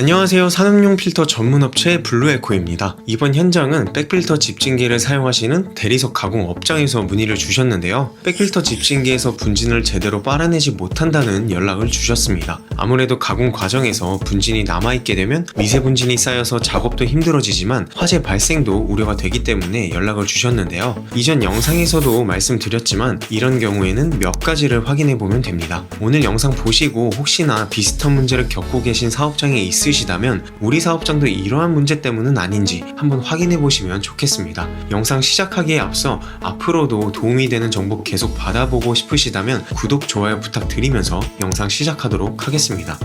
안녕하세요. 산업용 필터 전문업체 블루에코입니다. 이번 현장은 백필터 집진기를 사용하시는 대리석 가공 업장에서 문의를 주셨는데요. 백필터 집진기에서 분진을 제대로 빨아내지 못한다는 연락을 주셨습니다. 아무래도 가공 과정에서 분진이 남아있게 되면 미세 분진이 쌓여서 작업도 힘들어지지만 화재 발생도 우려가 되기 때문에 연락을 주셨는데요. 이전 영상에서도 말씀드렸지만 이런 경우에는 몇 가지를 확인해 보면 됩니다. 오늘 영상 보시고 혹시나 비슷한 문제를 겪고 계신 사업장에 있 으시다면 우리 사업장도 이러한 문제 때문은 아닌지 한번 확인해 보시면 좋겠습니다. 영상 시작하기에 앞서 앞으로도 도움이 되는 정보 계속 받아보고 싶으시다면 구독, 좋아요 부탁드리면서 영상 시작하도록 하겠습니다.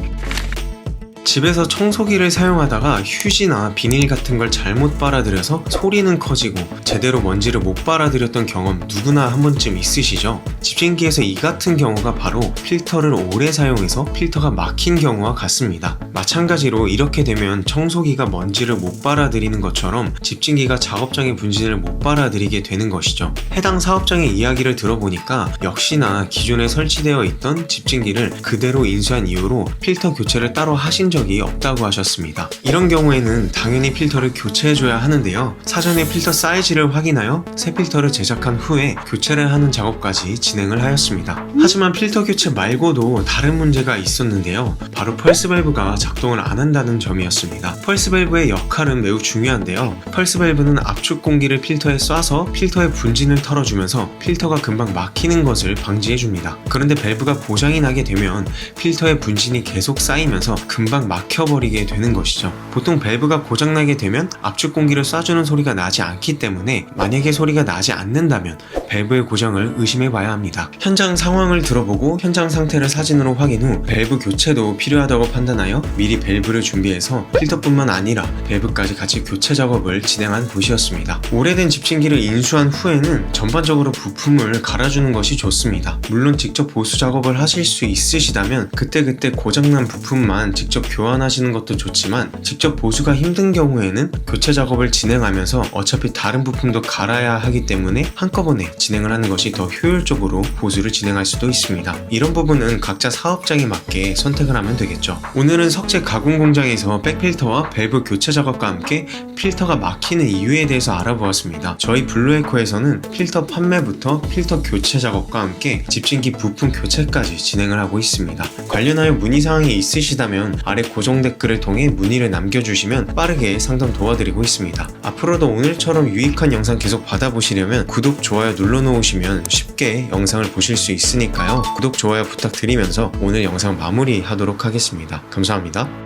집에서 청소기를 사용하다가 휴지나 비닐 같은 걸 잘못 빨아들여서 소리는 커지고 제대로 먼지를 못 빨아들였던 경험 누구나 한 번쯤 있으시죠? 집진기에서 이 같은 경우가 바로 필터를 오래 사용해서 필터가 막힌 경우와 같습니다. 마찬가지로 이렇게 되면 청소기가 먼지를 못 빨아들이는 것처럼 집진기가 작업장의 분진을 못 빨아들이게 되는 것이죠. 해당 사업장의 이야기를 들어보니까 역시나 기존에 설치되어 있던 집진기를 그대로 인수한 이후로 필터 교체를 따로 하신 적이 없다고 하셨습니다. 이런 경우에는 당연히 필터를 교체해줘야 하는데요. 사전에 필터 사이즈를 확인하여 새 필터를 제작한 후에 교체를 하는 작업까지 진행을 하였습니다. 하지만 필터 교체 말고도 다른 문제가 있었는데요. 바로 펄스 밸브가 작동을 안 한다는 점이었습니다. 펄스 밸브의 역할은 매우 중요한데요. 펄스 밸브는 압축 공기를 필터에 쏴서 필터의 분진을 털어주면서 필터가 금방 막히는 것을 방지해줍니다. 그런데 밸브가 고장이 나게 되면 필터의 분진이 계속 쌓이면서 금방 막혀버리게 되는 것이죠. 보통 밸브가 고장나게 되면 압축 공기를 쏴주는 소리가 나지 않기 때문에 만약에 소리가 나지 않는다면 밸브의 고장을 의심해 봐야 합니다. 현장 상황을 들어보고 현장 상태를 사진으로 확인 후 밸브 교체도 필요하다고 판단하여 미리 밸브를 준비해서 필터뿐만 아니라 밸브까지 같이 교체 작업을 진행한 곳이었습니다. 오래된 집진기를 인수한 후에는 전반적으로 부품을 갈아주는 것이 좋습니다. 물론 직접 보수 작업을 하실 수 있으시다면 그때그때 고장난 부품만 직접 교환하시는 것도 좋지만 직접 보수가 힘든 경우에는 교체 작업을 진행하면서 어차피 다른 부품도 갈아야 하기 때문에 한꺼번에 진행을 하는 것이 더 효율적으로 보수를 진행할 수도 있습니다. 이런 부분은 각자 사업장에 맞게 선택을 하면 되겠죠. 오늘은 석재 가공 공장에서 백필터와 밸브 교체 작업과 함께 필터가 막히는 이유에 대해서 알아보았습니다. 저희 블루에코에서는 필터 판매부터 필터 교체 작업과 함께 집진기 부품 교체까지 진행을 하고 있습니다. 관련하여 문의 사항이 있으시다면 아래 고정 댓글을 통해 문의를 남겨주시면 빠르게 상담 도와드리고 있습니다. 앞으로도 오늘처럼 유익한 영상 계속 받아보시려면 구독, 좋아요 눌러놓으시면 쉽게 영상을 보실 수 있으니까요. 구독, 좋아요 부탁드리면서 오늘 영상 마무리하도록 하겠습니다. 감사합니다.